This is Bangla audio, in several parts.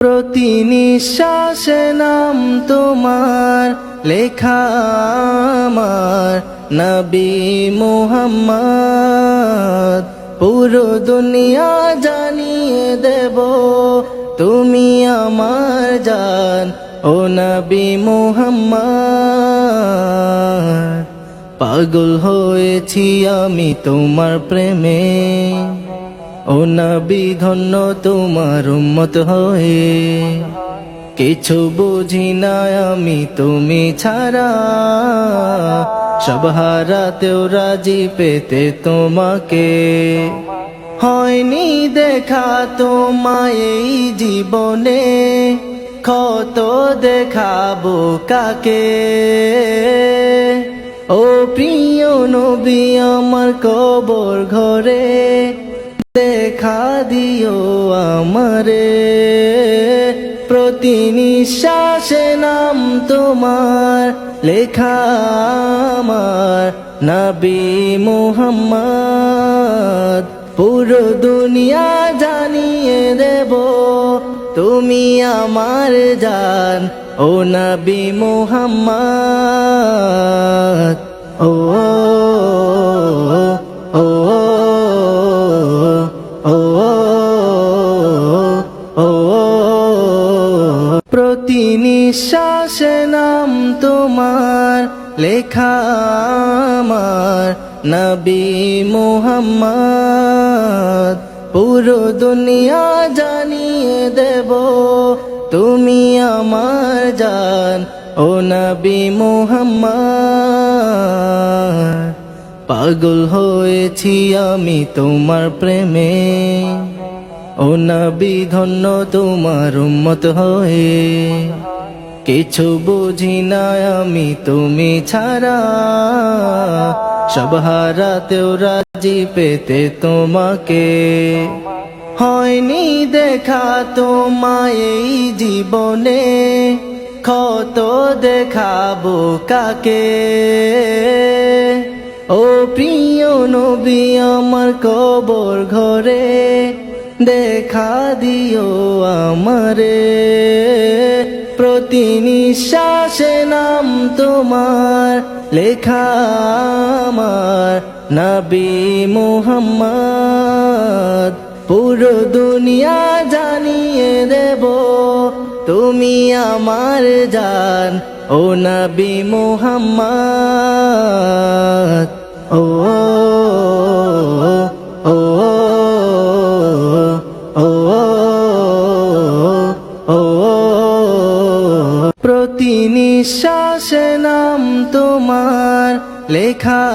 প্রতি নাম তোমার, লেখা আমার, নবী মুহাম্মদ। পুরো দুনিয়া জানিয়ে দেব, তুমি আমার জান, ও নবী মুহাম্মদ। পাগল হয়েছি আমি তোমার প্রেমে। ও নবী ধন্য তোমার উম্মত হয়ে। কিছু বুঝি না আমি তুমি ছাড়া। সব হারাতেও রাজি পেতে তোমাকে। হয়নি দেখা তোমায় এই জীবনে। ক্ষত দেখাবো কাকে? ও প্রিয় নবী আমার কবর ঘরে। দেখা দিও আমারে। প্রতি নিঃশ্বাসে নাম তোমার, লেখা আমার নবী মুহাম্মদ। পুরো দুনিয়া জানিয়ে দেব, তুমি আমার জান, ও নবী মুহাম্মদ। ও ও নিঃশ্বাসে নাম তোমার, লেখা আমার, নবী মুহাম্মদ। পুরো দুনিয়া জানিয়ে দেব, তুমি আমার জান, ও নবী মুহাম্মদ। পাগল হয়েছি আমি তোমার প্রেমে, ও নবী ধন্য তোমার উম্মত হয়ে। কিছু বুঝি না আমি তুমি ছাড়া। সব হারাতেও রাজি পেতে তোমাকে। হয়নি দেখা তোমায় এই জীবনে। ক্ষত দেখাবো কাকে? ও প্রিয় নবী, আমার কবর ঘরে। দেখা দিও আমারে। প্রতি নিঃশ্বাসে নাম তোমার, লেখা আমার নবী মুহাম্মদ। পুরো দুনিয়া জানিয়ে দেব, তুমি আমার জান, ও নবী মুহাম্মদ। ও নাম তোমার, লেখা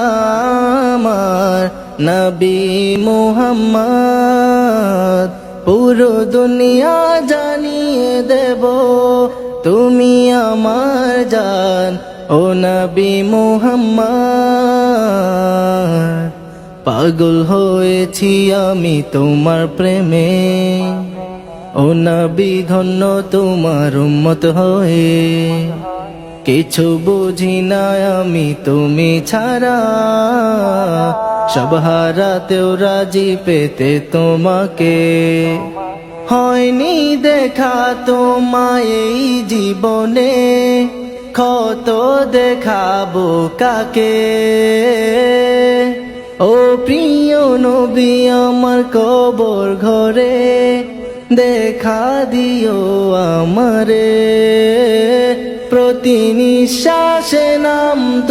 আমার, নবী মুহাম্মদ। পুরো দুনিয়া জানিয়ে দেব, তুমি আমার জান, ও নবী মুহাম্মদ। পাগল হয়েছি আমি তোমার প্রেমে, ও নবী ধন্য তোমার উম্মত হয়ে। কিছু বুঝি না আমি তুমি ছাড়া। সব হারাতেও রাজি পেতে তোমাকে। হয়নি দেখা তোমায় এই জীবনে। কত দেখাবো কাকে? ও প্রিয় নবী, আমার কবর ঘরে। দেখা দিও আমারে। প্রতি নিঃশ্বাসে নাম